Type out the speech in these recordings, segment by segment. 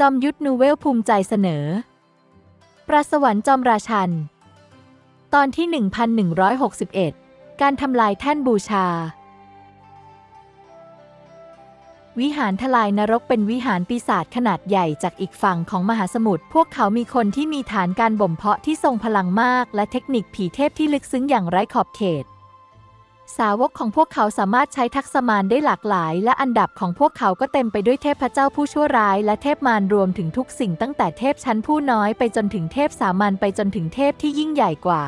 จอมยุทธนูเวลภูมิใจเสนอ ประสวรรค์จอมราชัน ตอนที่ 1161 การทำลายแท่นบูชา วิหารทลายนรกเป็นวิหารปีศาจขนาดใหญ่จากอีกฝั่งของมหาสมุทร พวกเขามีคนที่มีฐานการบ่มเพาะที่ทรงพลังมาก และเทคนิคผีเทพที่ลึกซึ้งอย่างไร้ขอบเขต สาวกของพวกเขาสามารถใช้ทักษมารได้หลากหลาย และอันดับของพวกเขาก็เต็มไปด้วยเทพเจ้าผู้ชั่วร้าย และเทพมารรวมถึงทุกสิ่งตั้งแต่เทพชั้นผู้น้อยไปจนถึงเทพสามัญไปจนถึงเทพที่ยิ่งใหญ่กว่า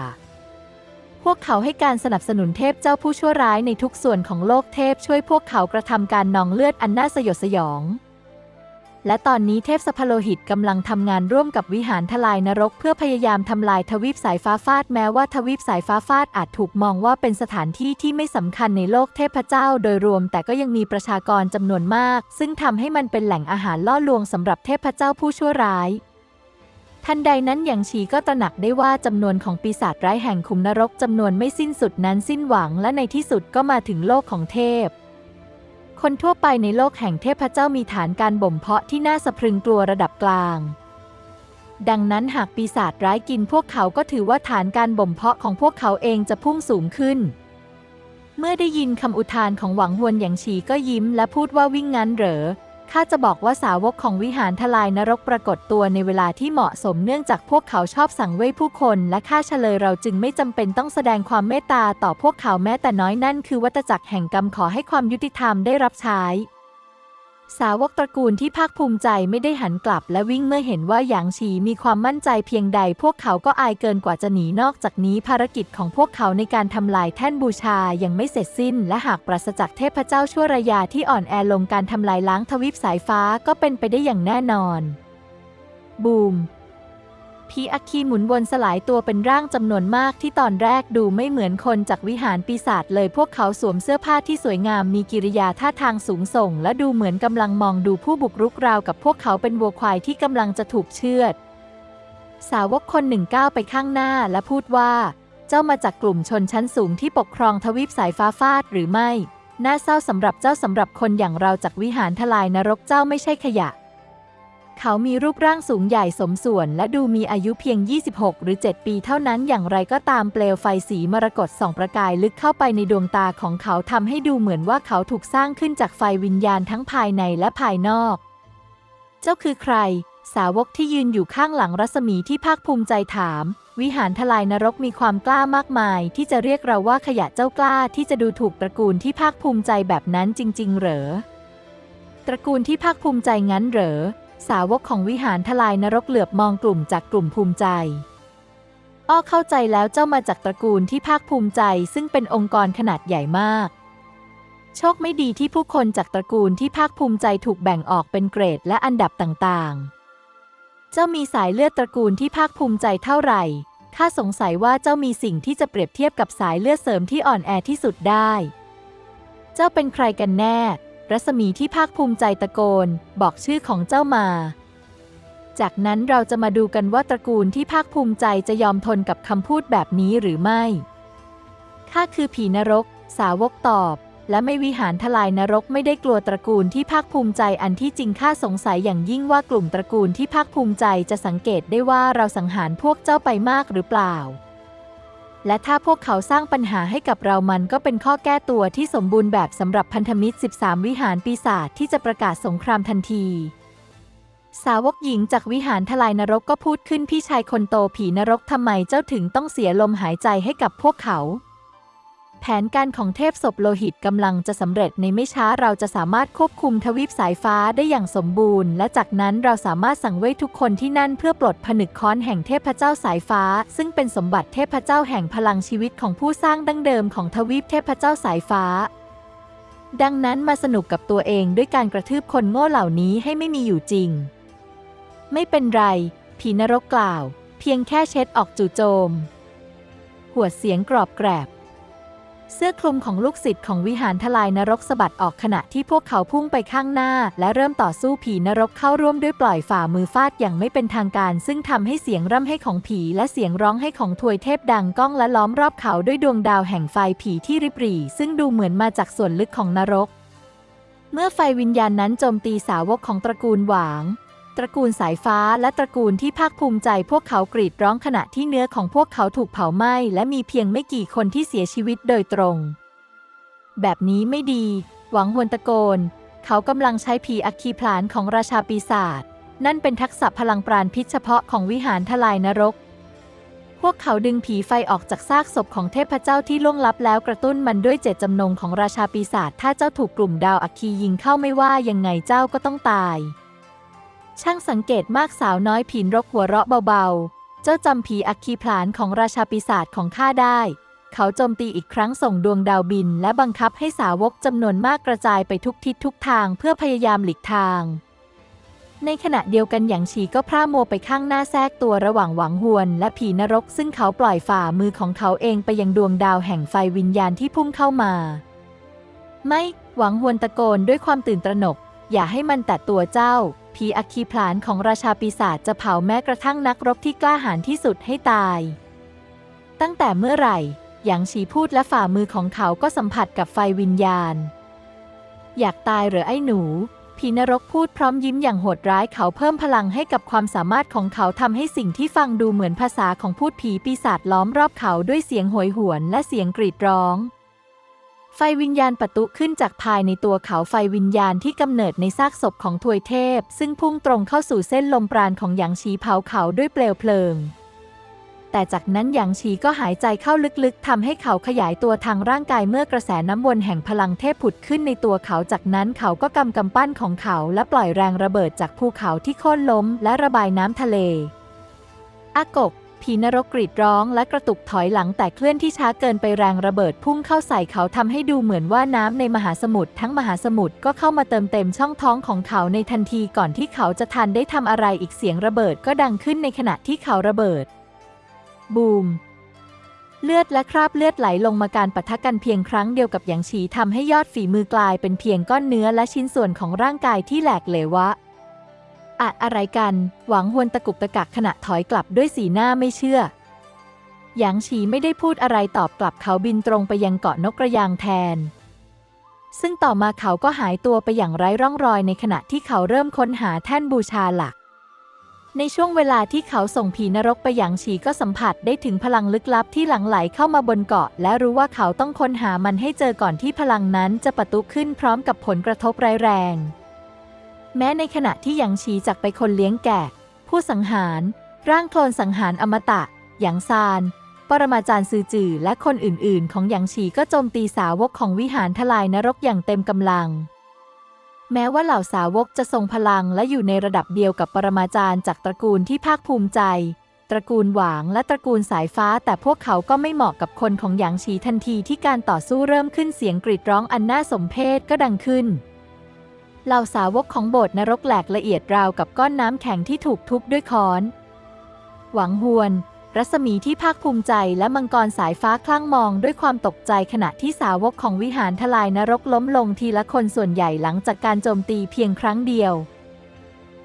พวกเขาให้การสนับสนุนเทพเจ้าผู้ชั่วร้ายในทุกส่วนของโลกเทพช่วยพวกเขากระทำการนองเลือดอันน่าสยดสยอง และตอนนี้เทพสพโลหิตกำลังทำงานร่วมกับวิหารทลายนรก เพื่อพยายามทำลายทวีปสายฟ้าฟาดแม้ว่าทวีปสายฟ้าฟาดอาจถูกมองว่าเป็นสถานที่ที่ไม่สำคัญในโลกเทพเจ้าโดยรวม แต่ก็ยังมีประชากรจำนวนมาก ซึ่งทำให้มันเป็นแหล่งอาหารล่อลวงสำหรับเทพเจ้าผู้ชั่วร้ายทันใดนั้นหยางชีก็ตระหนักได้ว่าจำนวนของปีศาจร้ายแห่งคุมนรกจำนวนไม่สิ้นสุดนั้นสิ้นหวังและในที่สุดก็มาถึงโลกของเทพ คนทั่วไปในโลกแห่งเทพเจ้ามีฐานการบ่มเพาะที่น่าสะพรึงกลัวระดับกลาง ดังนั้นหากปีศาจร้ายกินพวกเขาก็ถือว่าฐานการบ่มเพาะของพวกเขาเองจะพุ่งสูงขึ้น เมื่อได้ยินคำอุทานของหวังฮวนหยางฉีก็ยิ้มและพูดว่าวิ่งงั้นเหรอ ข้าจะบอกว่าสาวกของวิหารทลายนรกปรากฏตัวในเวลาที่เหมาะสมเนื่องจากพวกเขาชอบสั่งเว้ยผู้คน และข้าเฉลยเราจึงไม่จำเป็นต้องแสดงความเมตตาต่อพวกเขาแม้แต่น้อยนั่นคือวัตจักรแห่งกรรมขอให้ความยุติธรรมได้รับใช้ สาวกตระกูลที่ภาคภูมิใจไม่ได้หันกลับและวิ่งเมื่อเห็นว่าหยางฉีมีความมั่นใจเพียงใด พวกเขาก็อายเกินกว่าจะหนีนอกจากนี้ภารกิจของพวกเขาในการทำลายแท่นบูชายังไม่เสร็จสิ้น และหากปราศจากเทพเจ้าชั่วระยาที่อ่อนแอลงการทำลายล้างทวีปสายฟ้าก็เป็นไปได้อย่างแน่นอน บูม พีอัคคีหมุนวนสลายตัวเป็นร่างจำนวนมากที่ตอนแรกดูไม่เหมือนคนจากวิหารปีศาจเลยพวกเขาสวมเสื้อผ้าที่สวยงามมีกิริยาท่าทางสูงส่ง และดูเหมือนกำลังมองดูผู้บุกรุกราวกับพวกเขาเป็นวัวควายที่กำลังจะถูกเชือด สาวกคนหนึ่งก้าวไปข้างหน้าและพูดว่า เจ้ามาจากกลุ่มชนชั้นสูงที่ปกครองทวีปสายฟ้าฟาดหรือไม่น่าเศร้าสำหรับเจ้าสำหรับคนอย่างเราจากวิหารทลายนรกเจ้าไม่ใช่ขยะ เขามีรูปร่างสูงใหญ่สมส่วน และดูมีอายุเพียง 26 หรือ 7 ปีเท่านั้นอย่างไรก็ตามเปลวไฟสีมรกตส่องประกายลึกเข้าไปในดวงตาของเขาทำให้ดูเหมือนว่าเขาถูกสร้างขึ้นจากไฟวิญญาณทั้งภายในและภายนอก เจ้าคือใคร สาวกที่ยืนอยู่ข้างหลังรัศมีที่ภาคภูมิใจถาม วิหารทลายนรกมีความกล้ามากมาย ที่จะเรียกเราว่าขยะเจ้ากล้าที่จะดูถูกตระกูลที่ภาคภูมิใจแบบนั้นจริง ๆ เหรอตระกูลที่ภาคภูมิใจงั้นเหรอ สาวกของวิหารทลายนรกเหลือบมองกลุ่มจากกลุ่มภูมิใจ อ้อเข้าใจแล้วเจ้ามาจากตระกูลที่ภาคภูมิใจซึ่งเป็นองค์กรขนาดใหญ่มาก โชคไม่ดีที่ผู้คนจากตระกูลที่ภาคภูมิใจถูกแบ่งออกเป็นเกรดและอันดับต่างๆ เจ้ามีสายเลือดตระกูลที่ภาคภูมิใจเท่าไหร่ข้าสงสัยว่าเจ้ามีสิ่งที่จะเปรียบเทียบกับสายเลือดเสริมที่อ่อนแอที่สุดได้ เจ้าเป็นใครกันแน่ รัศมีที่ภาคภูมิใจตะโกน บอกชื่อของเจ้ามา จากนั้นเราจะมาดูกันว่าตระกูลที่ภาคภูมิใจจะยอมทนกับคำพูดแบบนี้หรือไม่ข้าคือผีนรก สาวกตอบ และไม่วิหารทลายนรกไม่ได้กลัวตระกูลที่ภาคภูมิใจอันที่จริงข้าสงสัยอย่างยิ่งว่ากลุ่มตระกูลที่ภาคภูมิใจจะสังเกตได้ว่าเราสังหารพวกเจ้าไปมากหรือเปล่า และถ้าพวกเขาสร้างปัญหาให้กับเรามันก็เป็นข้อแก้ตัวที่สมบูรณ์แบบสำหรับพันธมิตร 13 วิหารปีศาจที่จะประกาศสงครามทันที สาวกหญิงจากวิหารทลายนรกก็พูดขึ้นพี่ชายคนโตผีนรกทำไมเจ้าถึงต้องเสียลมหายใจให้กับพวกเขา แผนการของเทพศพโลหิตกำลังจะสำเร็จในไม่ช้าเราจะสามารถควบคุมทวีปสายฟ้าได้อย่างสมบูรณ์ และจากนั้นเราสามารถสั่งเว้ยทุกคนที่นั่นเพื่อปลดผนึกค้อนแห่งเทพเจ้าสายฟ้า ซึ่งเป็นสมบัติเทพเจ้าแห่งพลังชีวิตของผู้สร้างดั้งเดิมของทวีปเทพเจ้าสายฟ้า ดังนั้นมาสนุกกับตัวเองด้วยการกระทืบคนโง่เหล่านี้ให้ไม่มีอยู่จริง ไม่เป็นไร ผีนรกกล่าว เพียงแค่เช็ดออกจู่โจม หัวเสียงกรอบแกรบ เสื้อคลุมของลูกศิษย์ของวิหารทลายนรกสะบัดออกขณะที่พวกเขาพุ่งไปข้างหน้า และเริ่มต่อสู้ผีนรกเข้าร่วมด้วยปล่อยฝ่ามือฟาดอย่างไม่เป็นทางการ ซึ่งทำให้เสียงร่ำให้ของผี และเสียงร้องให้ของทวยเทพดังก้องและล้อมรอบเขาด้วยดวงดาวแห่งไฟผีที่ริบหรี่ซึ่งดูเหมือนมาจากส่วนลึกของนรก เมื่อไฟวิญญาณนั้นโจมตีสาวกของตระกูลหวาง ตระกูลสายฟ้าและตระกูลที่ภาคภูมิใจพวกเขากรีดร้องขณะที่เนื้อของพวกเขาถูกเผาไหม้และมีเพียงไม่กี่คนที่เสียชีวิตโดยตรง แบบนี้ไม่ดี หวังหวนตะโกน เขากำลังใช้ผีอัคคีพลานของราชาปีศาจนั่นเป็นทักษะพลังปราณพิษเฉพาะของวิหารทลายนรก พวกเขาดึงผีไฟออกจากซากศพของเทพเจ้าที่ล่วงลับแล้วกระตุ้นมันด้วยเจตจำนงของราชาปีศาจถ้าเจ้าถูกกลุ่มดาวอัคคียิงเข้าไม่ว่ายังไงเจ้าก็ต้องตาย ช่างสังเกตมากสาวน้อยผีนรกหัวเราะเบาๆ เจ้าจำผีอัคคีพลานของราชาปีศาจของข้าได้ เขาโจมตีอีกครั้งส่งดวงดาวบิน และบังคับให้สาวกจำนวนมากกระจายไปทุกทิศทุกทางเพื่อพยายามหลีกทาง ในขณะเดียวกันหยางฉีก็พร่ามัวไปข้างหน้าแทรกตัวระหว่างหวังหวน และผีนรก ซึ่งเขาปล่อยฝ่ามือของเขาเองไปยังดวงดาวแห่งไฟวิญญาณที่พุ่งเข้ามา ไม่ หวังหวนตะโกนด้วยความตื่นตระหนก อย่าให้มันแตะตัวเจ้า ผีอัคคีพลานของราชาปีศาจจะเผาแม้กระทั่งนักรบที่กล้าหาญที่สุดให้ตาย ตั้งแต่เมื่อไหร่หยางฉีพูดและฝ่ามือของเขาก็สัมผัสกับไฟวิญญาณ อยากตายหรือไอ้หนู ผีนรกพูดพร้อมยิ้มอย่างโหดร้ายเขาเพิ่มพลังให้กับความสามารถของเขาทำให้สิ่งที่ฟังดูเหมือนภาษาของพูดผีปีศาจล้อมรอบเขาด้วยเสียงโหยหวนและเสียงกรีดร้อง ไฟวิญญาณประตุขึ้นจากภายในตัวเขาไฟวิญญาณที่กำเนิดในซากศพของทวยเทพ ซึ่งพุ่งตรงเข้าสู่เส้นลมปราณของหยางชีเผาเขาด้วยเปลวเพลิง แต่จากนั้นหยางชีก็หายใจเข้าลึกๆทำให้เขาขยายตัวทางร่างกายเมื่อกระแสน้ำวนแห่งพลังเทพผุดขึ้นในตัวเขาจากนั้นเขาก็กำกำปั้นของเขาและปล่อยแรงระเบิดจากภูเขาที่โค่นล้ม และระบายน้ำทะเลอากก ผีนรกกรีดร้องและกระตุกถอยหลังแต่เคลื่อนที่ช้าเกินไปแรงระเบิดพุ่งเข้าใส่เขาทำให้ดูเหมือนว่าน้ำในมหาสมุทรทั้งมหาสมุทรก็เข้ามาเติมเต็มช่องท้องของเขาในทันทีก่อนที่เขาจะทันได้ทำอะไรอีกเสียงระเบิดก็ดังขึ้นในขณะที่เขาระเบิด บูมเลือดและคราบเลือดไหลลงมาการปะทะกันเพียงครั้งเดียวกับหยางฉีทำให้ยอดฝีมือกลายเป็นเพียงก้อนเนื้อและชิ้นส่วนของร่างกายที่แหลกเหลวะ อะอะไรกัน หวังหวนตะกุกตะกักขณะถอยกลับด้วยสีหน้าไม่เชื่อ หยางฉีไม่ได้พูดอะไรตอบกลับเขาบินตรงไปยังเกาะนกกระยางแทน ซึ่งต่อมาเขาก็หายตัวไปอย่างไร้ร่องรอยในขณะที่เขาเริ่มค้นหาแท่นบูชาหลัก ในช่วงเวลาที่เขาส่งผีนรกไปหยางฉีก็สัมผัสได้ถึงพลังลึกลับที่หลั่งไหลเข้ามาบนเกาะ และรู้ว่าเขาต้องค้นหามันให้เจอก่อนที่พลังนั้นจะปะทุขึ้นพร้อมกับผลกระทบร้ายแรง แม้ในขณะที่ยางฉีจากไปคนเลี้ยงแกะ ผู้สังหาร ร่างโคลนสังหารอมตะหยางซาน ปรมาจารย์ซือจือและคนอื่นๆ ของหยางฉีก็โจมตีสาวกของวิหารทลายนรกอย่างเต็มกำลัง แม้ว่าเหล่าสาวกจะทรงพลังและอยู่ในระดับเดียวกับปรมาจารย์จากตระกูลที่ภาคภูมิใจ ตระกูลหวางและตระกูลสายฟ้า แต่พวกเขาก็ไม่เหมาะกับคนของหยางฉีทันทีที่การต่อสู้เริ่มขึ้นเสียงกรีดร้องอันน่าสมเพชก็ดังขึ้น เหล่าสาวกของโบสถ์นรกแหลกละเอียดราวกับก้อนน้ำแข็งที่ถูกทุบด้วยค้อน หวังฮวน รัศมีที่ภาคภูมิใจและมังกรสายฟ้าคลั่งมองด้วยความตกใจขณะที่สาวกของวิหารทลายนรกล้มลงทีละคนส่วนใหญ่หลังจากการโจมตีเพียงครั้งเดียว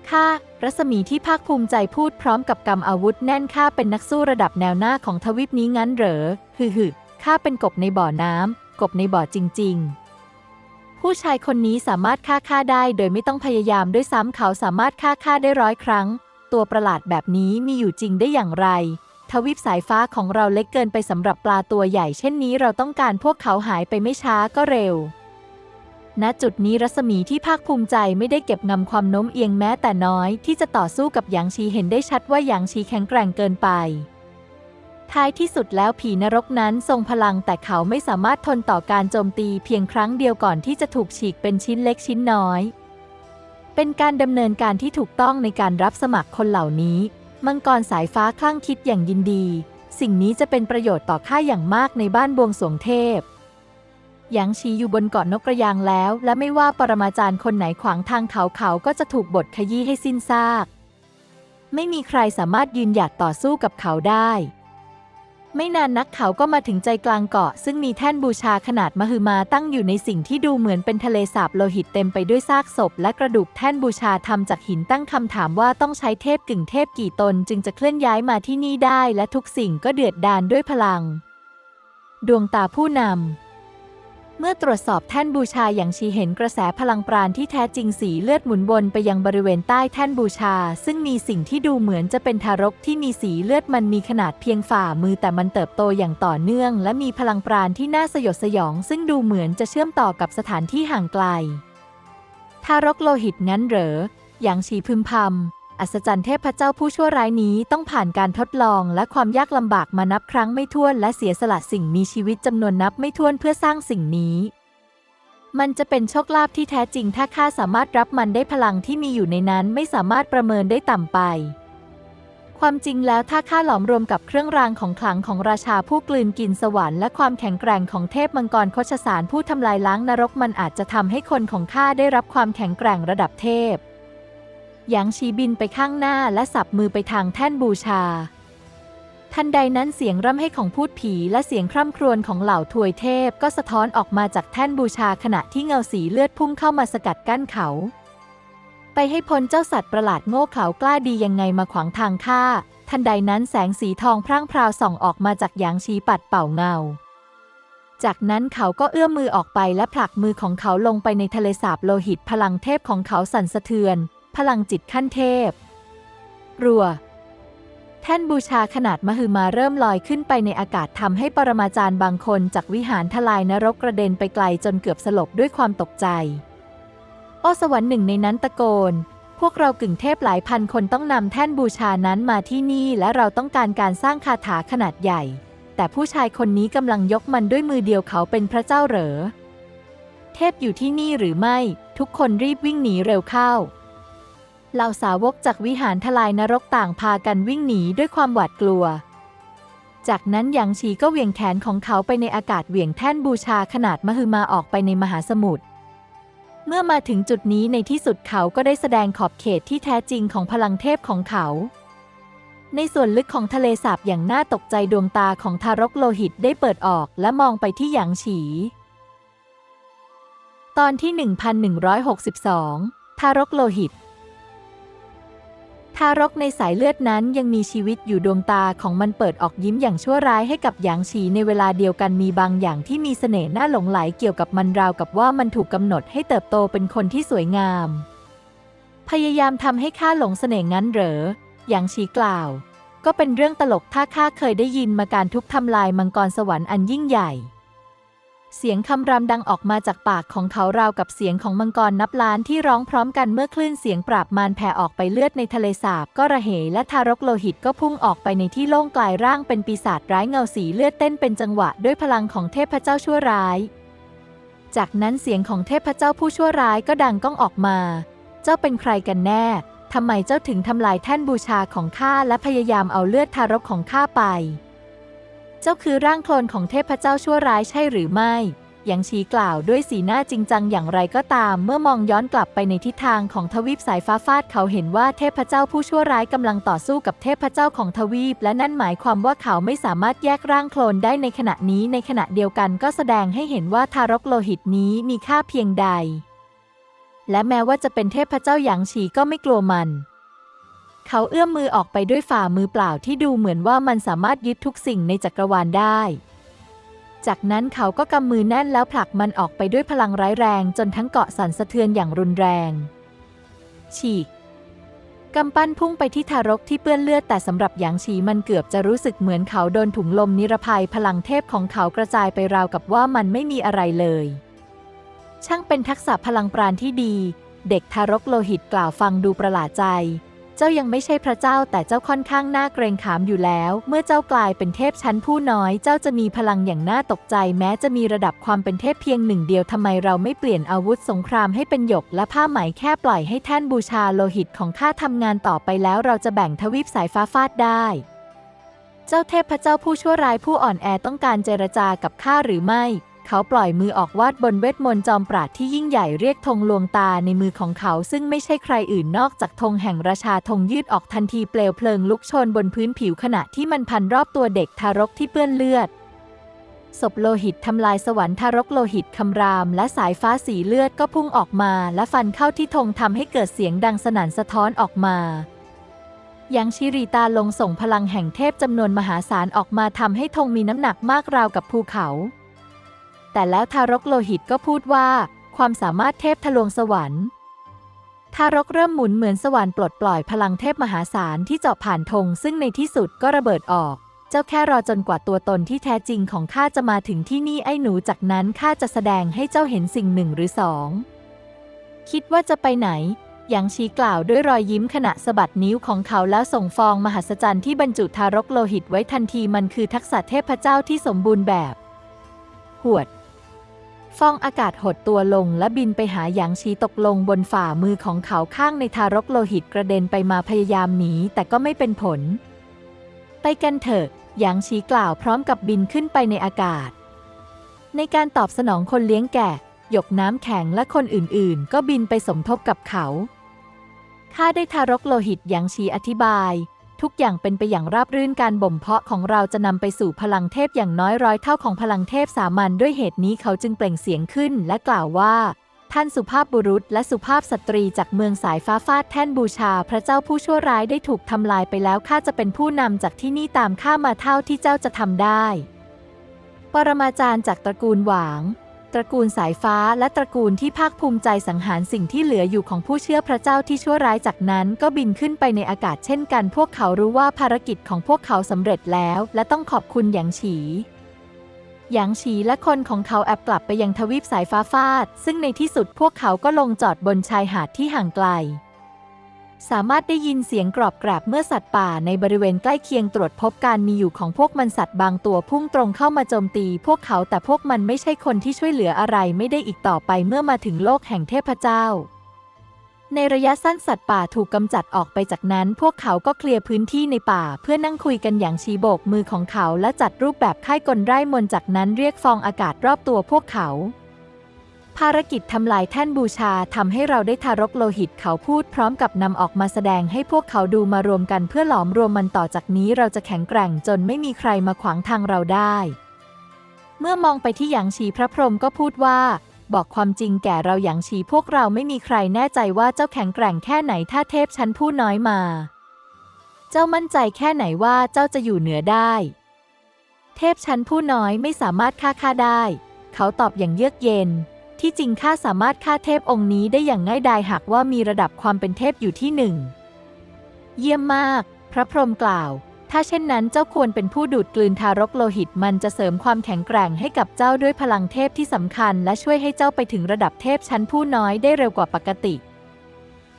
ข้ารัศมีที่ภาคภูมิใจพูดพร้อมกับกำอาวุธแน่นข้าเป็นนักสู้ระดับแนวหน้าของทวีปนี้งั้นเหรอ ฮึฮึข้าเป็นกบในบ่อน้ำกบในบ่อจริง ๆ ผู้ชายคนนี้สามารถฆ่าข้าได้โดยไม่ต้องพยายามด้วยซ้ำเขาสามารถฆ่าข้าได้ร้อยครั้ง ตัวประหลาดแบบนี้มีอยู่จริงได้อย่างไร ทวีปสายฟ้าของเราเล็กเกินไปสำหรับปลาตัวใหญ่เช่นนี้เราต้องการพวกเขาหายไปไม่ช้าก็เร็ว ณจุดนี้รัศมีที่ภาคภูมิใจไม่ได้เก็บงำความโน้มเอียงแม้แต่น้อยที่จะต่อสู้กับหยางชีเห็นได้ชัดว่าหยางชีแข็งแกร่งเกินไป ท้ายที่สุดแล้วผีนรกนั้นทรงพลังแต่เขาไม่สามารถทนต่อการโจมตีเพียงครั้งเดียวก่อนที่จะถูกฉีกเป็นชิ้นเล็กชิ้นน้อย เป็นการดำเนินการที่ถูกต้องในการรับสมัครคนเหล่านี้ มังกรสายฟ้าคลั่งคิดอย่างยินดี สิ่งนี้จะเป็นประโยชน์ต่อข้าอย่างมากในบ้านบวงสรวงเทพหยางชีอยู่บนเกาะนกกระยางแล้ว และไม่ว่าปรมาจารย์คนไหนขวางทางเขาเขาก็จะถูกบดขยี้ให้สิ้นซาก ไม่มีใครสามารถยืนหยัดต่อสู้กับเขาได้ ไม่นานนักเขาก็มาถึงใจกลางเกาะ ซึ่งมีแท่นบูชาขนาดมหึมาตั้งอยู่ในสิ่งที่ดูเหมือนเป็นทะเลสาบโลหิตเต็มไปด้วยซากศพ และกระดูกแท่นบูชาทำจากหินตั้งคำถามว่าต้องใช้เทพกึ่งเทพกี่ตน จึงจะเคลื่อนย้ายมาที่นี่ได้ และทุกสิ่งก็เดือดดาลด้วยพลัง ดวงตาผู้นำ มื่อตรวจสอบแท่นบูชาอย่างชีเห็นกระแสพลังปราณที่แท้จริงสีเลือดหมุนวนไปยังบริเวณใต้แท่นบูชา ซึ่งมีสิ่งที่ดูเหมือนจะเป็นทารกที่มีสีเลือดมันมีขนาดเพียงฝ่ามือแต่มันเติบโตอย่างต่อเนื่อง และมีพลังปราณที่น่าสยดสยอง ซึ่งดูเหมือนจะเชื่อมต่อกับสถานที่ห่างไกล ทารกโลหิตงั้นเหรออย่างชีพึมพำ อัศจรรย์เทพเจ้าผู้ชั่วร้ายนี้ต้องผ่านการทดลองและความยากลำบากมานับครั้งไม่ถ้วนและเสียสละสิ่งมีชีวิตจำนวนนับไม่ถ้วนเพื่อสร้างสิ่งนี้มันจะเป็นโชคลาภที่แท้จริงถ้าข้าสามารถรับมันได้พลังที่มีอยู่ในนั้นไม่สามารถประเมินได้ต่ำไป ความจริงแล้วถ้าข้าหลอมรวมกับเครื่องรางของขลังของราชาผู้กลืนกินสวรรค์และความแข็งแกร่งของเทพมังกรโคชสารผู้ทำลายล้างนรกมันอาจจะทำให้คนของข้าได้รับความแข็งแกร่งระดับเทพ หยางชีบินไปข้างหน้าและสับมือไปทางแท่นบูชา ทันใดนั้นเสียงร่ำให้ของพูดผีและเสียงคร่ำครวญของเหล่าทวยเทพก็สะท้อนออกมาจากแท่นบูชาขณะที่เงาสีเลือดพุ่งเข้ามาสกัดกั้นเขา ไปให้พ้นเจ้าสัตว์ประหลาดโง่เขากล้าดียังไงมาขวางทางข้า ทันใดนั้นแสงสีทองพร่างพราวส่องออกมาจากหยางชีปัดเป่าเงาจากนั้นเขาก็เอื้อมมือออกไปและผลักมือของเขาลงไปในทะเลสาบโลหิตพลังเทพของเขาสั่นสะเทือน พลังจิตขั้นเทพ รัว แท่นบูชาขนาดมหึมาเริ่มลอยขึ้นไปในอากาศทำให้ปรมาจารย์บางคนจากวิหารทลายนรกกระเด็นไปไกลจนเกือบสลบด้วยความตกใจ โอสวรรค์หนึ่งในนั้นตะโกน พวกเรากึ่งเทพหลายพันคนต้องนำแท่นบูชานั้นมาที่นี่และเราต้องการการสร้างคาถาขนาดใหญ่ แต่ผู้ชายคนนี้กำลังยกมันด้วยมือเดียวเขาเป็นพระเจ้าเหรอ เทพอยู่ที่นี่หรือไม่ ทุกคนรีบวิ่งหนีเร็วเข้า เหล่าสาวกจากวิหารทลายนรกต่างพากันวิ่งหนีด้วยความหวาดกลัว จากนั้นหยางฉีก็เหวี่ยงแขนของเขาไปในอากาศเหวี่ยงแท่นบูชาขนาดมหึมาออกไปในมหาสมุทร เมื่อมาถึงจุดนี้ในที่สุดเขาก็ได้แสดงขอบเขตที่แท้จริงของพลังเทพของเขา ในส่วนลึกของทะเลสาบอย่างน่าตกใจดวงตาของทารกโลหิตได้เปิดออกและมองไปที่หยางฉี ตอนที่ 1162 ทารกโลหิต ทารกในสายเลือดนั้นยังมีชีวิตอยู่ดวงตาของมันเปิดออกยิ้มอย่างชั่วร้ายให้กับหยางฉีในเวลาเดียวกันมีบางอย่างที่มีเสน่ห์น่าหลงไหลเกี่ยวกับมันราวกับว่ามันถูกกำหนดให้เติบโตเป็นคนที่สวยงาม พยายามทำให้ข้าหลงเสน่ห์งั้นเหรอหยางฉีกล่าว ก็เป็นเรื่องตลกถ้าข้าเคยได้ยินมาการทุบทำลายมังกรสวรรค์อันยิ่งใหญ่ เสียงคำรามดังออกมาจากปากของเขาราวกับเสียงของมังกรนับล้านที่ร้องพร้อมกันเมื่อคลื่นเสียงปราบมารแผ่ออกไปเลือดในทะเลสาบ ก็ระเหยและทารกโลหิตก็พุ่งออกไปในที่โล่งกลายร่างเป็นปีศาจร้ายเงาสีเลือดเต้นเป็นจังหวะด้วยพลังของเทพเจ้าชั่วร้าย จากนั้นเสียงของเทพเจ้าผู้ชั่วร้ายก็ดังก้องออกมา เจ้าเป็นใครกันแน่ทำไมเจ้าถึงทำลายแท่นบูชาของข้าและพยายามเอาเลือดทารกของข้าไป เจ้าคือร่างโคลนของเทพเจ้าชั่วร้ายใช่หรือไม่ยางชี้กล่าวด้วยสีหน้าจริงจังอย่างไรก็ตาม เมื่อมองย้อนกลับไปในทิศทางของทวีปสายฟ้าฟาดเขาเห็นว่าเทพเจ้าผู้ชั่วร้ายกำลังต่อสู้กับเทพเจ้าของทวีป และนั่นหมายความว่าเขาไม่สามารถแยกร่างโคลนได้ในขณะนี้ในขณะเดียวกันก็แสดงให้เห็นว่าทารกโลหิตนี้มีค่าเพียงใด และแม้ว่าจะเป็นเทพเจ้าหยางฉีก็ไม่กลัวมัน เขาเอื้อมมือออกไปด้วยฝ่ามือเปล่าที่ดูเหมือนว่ามันสามารถยึดทุกสิ่งในจักรวาลได้ จากนั้นเขาก็กำมือแน่นแล้วผลักมันออกไปด้วยพลังร้ายแรงจนทั้งเกาะสั่นสะเทือนอย่างรุนแรง ฉีกกำปั้นพุ่งไปที่ทารกที่เปื้อนเลือดแต่สำหรับหยางฉีมันเกือบจะรู้สึกเหมือนเขาโดนถุงลมนิรภัยพลังเทพของเขากระจายไปราวกับว่ามันไม่มีอะไรเลย ช่างเป็นทักษะพลังปราณที่ดี เด็กทารกโลหิตกล่าวฟังดูประหลาดใจ จ้ายังไม่ใช่พระเจ้าแต่เจ้าค่อนข้างน่าเกรงขามอยู่แล้ว เมื่อเจ้ากลายเป็นเทพชั้นผู้น้อย เจ้าจะมีพลังอย่างน่าตกใจ แม้จะมีระดับความเป็นเทพเพียงหนึ่งเดียวทำไมเราไม่เปลี่ยนอาวุธสงครามให้เป็นหยก และผ้าไหมแค่ปล่อยให้แท่นบูชาโลหิตของข้าทำงานต่อไปแล้วเราจะแบ่งทวีปสายฟ้าฟาดได้ เจ้าเทพพระเจ้าผู้ชั่วร้ายผู้อ่อนแอต้องการเจรจากับข้าหรือไม่ เขาปล่อยมือออกวาดบนเวทมนต์จอมปราดที่ยิ่งใหญ่เรียกธงลวงตาในมือของเขาซึ่งไม่ใช่ใครอื่นนอกจากธงแห่งราชาธงยืดออกทันทีเปลวเพลิงลุกชนบนพื้นผิวขณะที่มันพันรอบตัวเด็กทารกที่เปื้อนเลือดศพโลหิตทำลายสวรรค์ทารกโลหิตคำราม และสายฟ้าสีเลือดก็พุ่งออกมา และฟันเข้าที่ธงทำให้เกิดเสียงดังสนั่นสะท้อนออกมายังชิริตาลงส่งพลังแห่งเทพจำนวนมหาศาลออกมาทำให้ธงมีน้ำหนักมากราวกับภูเขา แต่แล้วทารกโลหิตก็พูดว่า ความสามารถเทพทะลวงสวรรค์ ทารกเริ่มหมุนเหมือนสวรรค์ปลดปล่อยพลังเทพมหาศาลที่เจาะผ่านธงซึ่งในที่สุดก็ระเบิดออก เจ้าแค่รอจนกว่าตัวตนที่แท้จริงของข้าจะมาถึงที่นี่ไอ้หนูจากนั้นข้าจะแสดงให้เจ้าเห็นสิ่งหนึ่งหรือสอง คิดว่าจะไปไหนหยางชี้กล่าวด้วยรอยยิ้มขณะสะบัดนิ้วของเขาแล้วส่งฟองมหัศจรรย์ที่บรรจุทารกโลหิตไว้ทันทีมันคือทักษะเทพเจ้าที่สมบูรณ์แบบ หวด ฟองอากาศหดตัวลงและบินไปหาหยางชีตกลงบนฝ่ามือของเขาข้างในทารกโลหิตกระเด็นไปมาพยายามหนีแต่ก็ไม่เป็นผล ไปกันเถอะหยางชีกล่าวพร้อมกับบินขึ้นไปในอากาศ ในการตอบสนองคนเลี้ยงแกะ หยกน้ำแข็งและคนอื่นๆ ก็บินไปสมทบกับเขาข้าได้ทารกโลหิตหยางชีอธิบาย ทุกอย่างเป็นไปอย่างราบรื่นการบ่มเพาะของเราจะนำไปสู่พลังเทพอย่างน้อยร้อยเท่าของพลังเทพสามัญด้วยเหตุนี้เขาจึงเปล่งเสียงขึ้นและกล่าวว่า ท่านสุภาพบุรุษและสุภาพสตรีจากเมืองสายฟ้าฟาดแท่นบูชา พระเจ้าผู้ชั่วร้ายได้ถูกทำลายไปแล้วข้าจะเป็นผู้นำจากที่นี่ตามข้ามาเท่าที่เจ้าจะทำได้ ปรมาจารย์จากตระกูลหวาง ตระกูลสายฟ้าและตระกูลที่ภาคภูมิใจสังหารสิ่งที่เหลืออยู่ของผู้เชื่อพระเจ้าที่ชั่วร้ายจากนั้นก็บินขึ้นไปในอากาศเช่นกัน พวกเขารู้ว่าภารกิจของพวกเขาสำเร็จแล้ว และต้องขอบคุณหยางฉีหยางฉีและคนของเขาแอบกลับไปยังทวีปสายฟ้าฟาด ซึ่งในที่สุดพวกเขาก็ลงจอดบนชายหาดที่ห่างไกล สามารถได้ยินเสียงกรอบแกรบเมื่อสัตว์ป่าในบริเวณใกล้เคียงตรวจพบการมีอยู่ของพวกมันสัตว์บางตัวพุ่งตรงเข้ามาโจมตี พวกเขาแต่พวกมันไม่ใช่คนที่ช่วยเหลืออะไรไม่ได้อีกต่อไปเมื่อมาถึงโลกแห่งเทพเจ้า ในระยะสั้นสัตว์ป่าถูกกำจัดออกไปจากนั้น พวกเขาก็เคลียร์พื้นที่ในป่า เพื่อนั่งคุยกันอย่างชีโบกมือของเขาและจัดรูปแบบค่ายกลไร้มนจากนั้นเรียกฟองอากาศรอบตัวพวกเขา ภารกิจทำลายแท่นบูชาทำให้เราได้ทารกโลหิตเขาพูดพร้อมกับนำออกมาแสดงให้พวกเขาดูมารวมกันเพื่อหลอมรวมมันต่อจากนี้เราจะแข็งแกร่งจนไม่มีใครมาขวางทางเราได้ เมื่อมองไปที่หยางชีพระพรหมก็พูดว่า บอกความจริงแก่เราหยางชีพวกเราไม่มีใครแน่ใจว่าเจ้าแข็งแกร่งแค่ไหนถ้าเทพชั้นผู้น้อยมา เจ้ามั่นใจแค่ไหนว่าเจ้าจะอยู่เหนือได้ เทพชั้นผู้น้อยไม่สามารถฆ่าข้าได้ เขาตอบอย่างเยือกเย็น ที่จริงข้าสามารถฆ่าเทพองค์นี้ได้อย่างง่ายดายหากว่ามีระดับความเป็นเทพอยู่ที่หนึ่ง เยี่ยมมาก พระพรหมกล่าว ถ้าเช่นนั้นเจ้าควรเป็นผู้ดูดกลืนทารกโลหิตมันจะเสริมความแข็งแกร่งให้กับเจ้าด้วยพลังเทพที่สำคัญ และช่วยให้เจ้าไปถึงระดับเทพชั้นผู้น้อยได้เร็วกว่าปกติ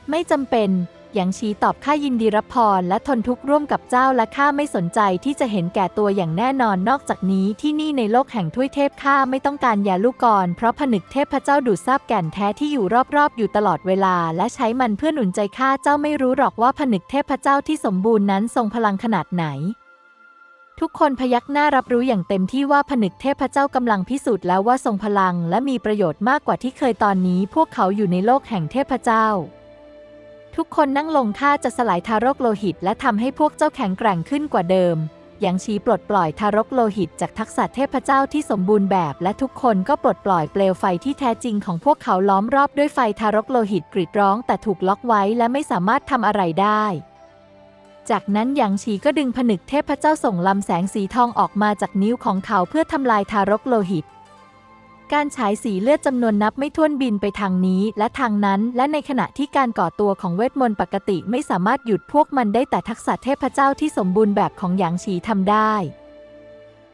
ไม่จำเป็น หยางชีตอบข้ายินดีรับพรและทนทุกข์ร่วมกับเจ้าและข้าไม่สนใจที่จะเห็นแก่ตัวอย่างแน่นอนนอกจากนี้ที่นี่ในโลกแห่งถ้วยเทพข้าไม่ต้องการยาลูกกรเพราะผนึกเทพพระเจ้าดูดซาบแก่นแท้ที่อยู่รอบๆ อยู่ตลอดเวลา และใช้มันเพื่อหนุนใจข้าเจ้าไม่รู้หรอกว่าผนึกเทพพระเจ้าที่สมบูรณ์นั้นทรงพลังขนาดไหนทุกคนพยักหน้ารับรู้อย่างเต็มที่ว่าผนึกเทพเจ้ากำลังพิสูจน์แล้วว่าทรงพลังและมีประโยชน์มากกว่าที่เคยตอนนี้พวกเขาอยู่ในโลกแห่งเทพเจ้า ทุกคนนั่งลงข้าจะสลายทารกโลหิต และทำให้พวกเจ้าแข็งแกร่งขึ้นกว่าเดิมยังชีปลดปล่อยทารกโลหิตจากทักษะเทพเจ้าที่สมบูรณ์แบบ และทุกคนก็ปลดปล่อยเปลวไฟที่แท้จริงของพวกเขาล้อมรอบด้วยไฟทารกโลหิตกรีดร้องแต่ถูกล็อกไว้และไม่สามารถทำอะไรได้จากนั้นหยางฉีก็ดึงผนึกเทพเจ้าส่งลำแสงสีทองออกมาจากนิ้วของเขาเพื่อทำลายทารกโลหิต การฉายสีเลือดจำนวนนับไม่ถ้วนบินไปทางนี้ และทางนั้น และในขณะที่การก่อตัวของเวทมนต์ปกติไม่สามารถหยุดพวกมันได้แต่ทักษะเทพเจ้าที่สมบูรณ์แบบของหยางฉีทำได้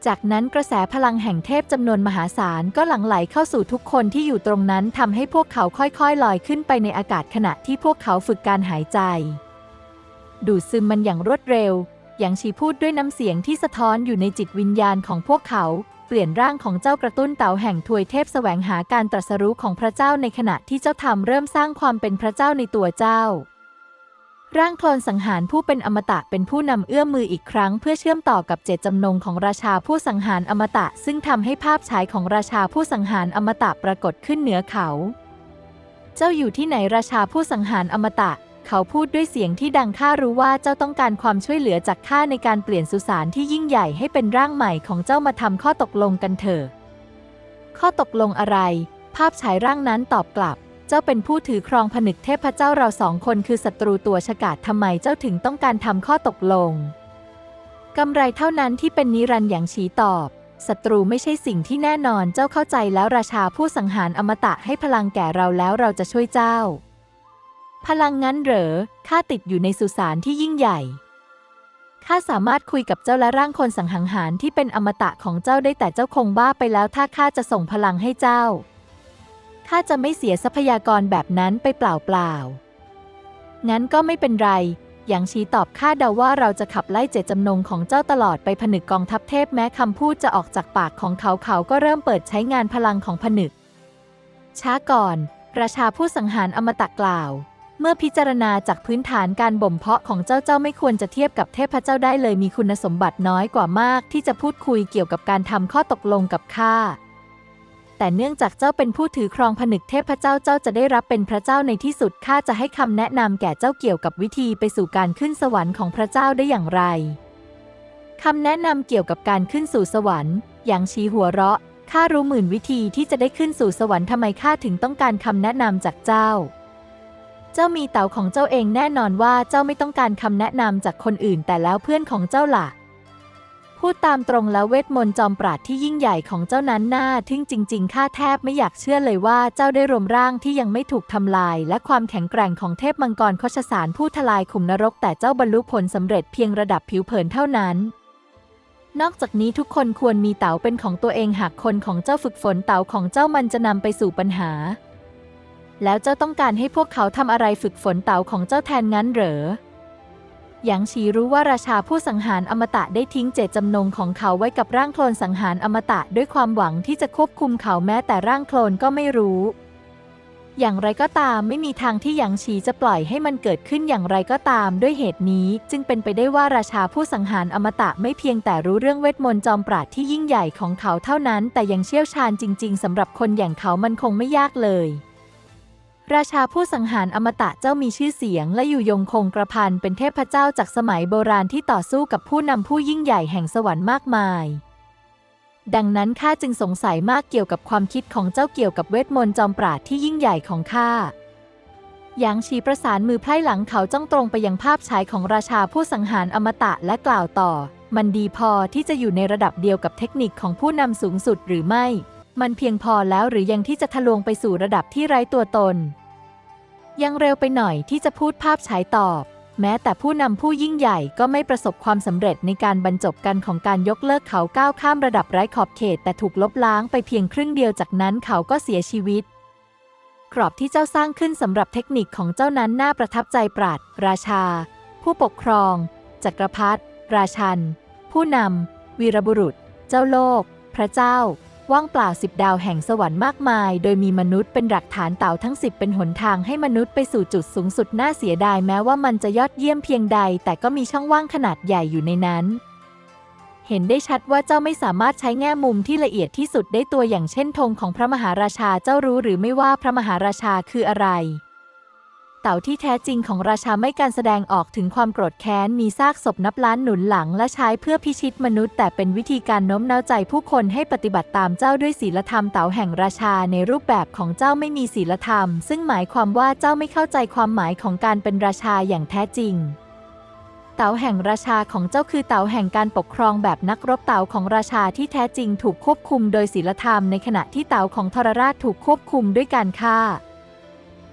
จากนั้นกระแสพลังแห่งเทพจำนวนมหาศาลก็หลั่งไหลเข้าสู่ทุกคนที่อยู่ตรงนั้นทำให้พวกเขาค่อยๆ ลอยขึ้นไปในอากาศขณะที่พวกเขาฝึกการหายใจ ดูดซึมมันอย่างรวดเร็วอย่างชีพูดด้วยน้ำเสียงที่สะท้อนอยู่ในจิตวิญญาณของพวกเขา ปลี่ยนร่างของเจ้ากระตุ้นเต่าแห่งทวยเทพแสวงหาการตรัสรู้ของพระเจ้าในขณะที่เจ้าทำเริ่มสร้างความเป็นพระเจ้าในตัวเจ้า ร่างโคลนสังหารผู้เป็นอมตะเป็นผู้นำเอื้อมมืออีกครั้ง เพื่อเชื่อมต่อกับเจตจำนงของราชาผู้สังหารอมตะ ซึ่งทำให้ภาพฉายของราชาผู้สังหารอมตะปรากฏขึ้นเหนือเขา เจ้าอยู่ที่ไหนราชาผู้สังหารอมตะ เขาพูดด้วยเสียงที่ดังข้ารู้ว่าเจ้าต้องการความช่วยเหลือจากข้าในการเปลี่ยนสุสานที่ยิ่งใหญ่ให้เป็นร่างใหม่ของเจ้ามาทำข้อตกลงกันเถอะ ข้อตกลงอะไร ภาพฉายร่างนั้นตอบกลับ เจ้าเป็นผู้ถือครองผนึกเทพเจ้าเราสองคนคือศัตรูตัวฉกาจทำไมเจ้าถึงต้องการทำข้อตกลงกำไรเท่านั้นที่เป็นนิรันดร์อย่างชี้ตอบศัตรูไม่ใช่สิ่งที่แน่นอนเจ้าเข้าใจแล้วราชาผู้สังหารอมตะให้พลังแก่เราแล้วเราจะช่วยเจ้า พลังงั้นเหรอ ข้าติดอยู่ในสุสานที่ยิ่งใหญ่ ข้าสามารถคุยกับเจ้าและร่างคนสังหารหารที่เป็นอมตะของเจ้าได้แต่เจ้าคงบ้าไปแล้วถ้าข้าจะส่งพลังให้เจ้า ข้าจะไม่เสียทรัพยากรแบบนั้นไปเปล่าๆ งั้นก็ไม่เป็นไร อย่างชีตอบข้าเดาว่าเราจะขับไล่เจตจำนงของเจ้าตลอดไปผนึกกองทัพเทพแม้คำพูดจะออกจากปากของเขาเขาก็เริ่มเปิดใช้งานพลังของผนึก ช้าก่อน ราชาผู้สังหารอมตะกล่าว เมื่อพิจารณาจากพื้นฐานการบ่มเพาะของเจ้าเจ้าไม่ควรจะเทียบกับเทพเจ้าได้เลยมีคุณสมบัติน้อยกว่ามาก ที่จะพูดคุยเกี่ยวกับการทำข้อตกลงกับข้าแต่เนื่องจากเจ้าเป็นผู้ถือครองผนึกเทพเจ้าเจ้าจะได้รับเป็นพระเจ้าในที่สุดข้าจะให้คำแนะนำแก่เจ้าเกี่ยวกับวิธีไปสู่การขึ้นสวรรค์ของพระเจ้าได้อย่างไรคำแนะนำเกี่ยวกับการขึ้นสู่สวรรค์ อย่างชี้หัวเราะข้ารู้หมื่นวิธีที่จะได้ขึ้นสู่สวรรค์ทำไมข้าถึงต้องการคำแนะนำจากเจ้า เจ้ามีเต่าของเจ้าเองแน่นอนว่าเจ้าไม่ต้องการคำแนะนำจากคนอื่นแต่แล้วเพื่อนของเจ้าล่ะ พูดตามตรงแล้วเวทมนต์จอมปราดที่ยิ่งใหญ่ของเจ้านั้นน่าทึ่งจริง ๆ ข้าแทบไม่อยากเชื่อเลยว่าเจ้าได้รวมร่างที่ยังไม่ถูกทำลาย และความแข็งแกร่งของเทพมังกรคชสารผู้ทลายขุมนรก แต่เจ้าบรรลุผลสำเร็จเพียงระดับผิวเผินเท่านั้นนอกจากนี้ทุกคนควรมีเต๋าเป็นของตัวเองหากคนของเจ้าฝึกฝนเต๋าของเจ้ามันจะนำไปสู่ปัญหา แล้วเจ้าต้องการให้พวกเขาทำอะไรฝึกฝนเต๋าของเจ้าแทนงั้นเหรอหยางฉีรู้ว่าราชาผู้สังหารอมตะได้ทิ้งเจตจำนงของเขาไว้กับร่างโคลนสังหารอมตะด้วยความหวังที่จะควบคุมเขาแม้แต่ร่างโคลนก็ไม่รู้ อย่างไรก็ตามไม่มีทางที่หยางฉีจะปล่อยให้มันเกิดขึ้นอย่างไรก็ตามด้วยเหตุนี้ จึงเป็นไปได้ว่าราชาผู้สังหารอมตะไม่เพียงแต่รู้เรื่องเวทมนต์จอมปราดที่ยิ่งใหญ่ของเขาเท่านั้น แต่ยังเชี่ยวชาญจริง ๆสำหรับคนอย่างเขามันคงไม่ยากเลย ราชาผู้สังหารอมตะเจ้ามีชื่อเสียง และอยู่ยงคงกระพันเป็นเทพเจ้าจากสมัยโบราณที่ต่อสู้กับผู้นำผู้ยิ่งใหญ่แห่งสวรรค์มากมาย ดังนั้นข้าจึงสงสัยมากเกี่ยวกับความคิดของเจ้าเกี่ยวกับเวทมนต์จอมปราดที่ยิ่งใหญ่ของข้าหยางชีประสานมือไพร่หลังเขาจ้องตรงไปยังภาพฉายของราชาผู้สังหารอมตะและกล่าวต่อ มันดีพอที่จะอยู่ในระดับเดียวกับเทคนิคของผู้นำสูงสุดหรือไม่ มันเพียงพอแล้วหรือยังที่จะทะลวงไปสู่ระดับที่ไร้ตัวตน ยังเร็วไปหน่อยที่จะพูดภาพฉายตอบแม้แต่ผู้นำผู้ยิ่งใหญ่ก็ไม่ประสบความสำเร็จในการบรรจบกันของการยกเลิกเขาก้าวข้ามระดับไร้ขอบเขต แต่ถูกลบล้างไปเพียงครึ่งเดียวจากนั้นเขาก็เสียชีวิต กรอบที่เจ้าสร้างขึ้นสำหรับเทคนิคของเจ้านั้นน่าประทับใจปราด ราชา ผู้ปกครอง จักรพรรดิราชัน ผู้นำวีรบุรุษ เจ้าโลก พระเจ้า ว่างเปล่าสิบดาวแห่งสวรรค์มากมาย โดยมีมนุษย์เป็นหลักฐานเต่าทั้งสิบเป็นหนทางให้มนุษย์ไปสู่จุดสูงสุดน่าเสียดายแม้ว่ามันจะยอดเยี่ยมเพียงใด แต่ก็มีช่องว่างขนาดใหญ่อยู่ในนั้น เห็นได้ชัดว่าเจ้าไม่สามารถใช้แง่มุมที่ละเอียดที่สุดได้ตัวอย่างเช่นธงของพระมหาราชาเจ้ารู้หรือไม่ว่าพระมหาราชาคืออะไร เต่าที่แท้จริงของราชาไม่การแสดงออกถึงความโกรธแค้น มีซากศพนับล้านหนุนหลังและใช้เพื่อพิชิตมนุษย์ แต่เป็นวิธีการโน้มน้าวใจผู้คนให้ปฏิบัติตามเจ้าด้วยศีลธรรมเต่าแห่งราชาในรูปแบบของเจ้าไม่มีศีลธรรม ซึ่งหมายความว่าเจ้าไม่เข้าใจความหมายของการเป็นราชาอย่างแท้จริงเต่าแห่งราชาของเจ้าคือเต่าแห่งการปกครองแบบนักรบเต่าของราชาที่แท้จริงถูกควบคุมโดยศีลธรรมในขณะที่เต่าของทรราชถูกควบคุมด้วยการฆ่า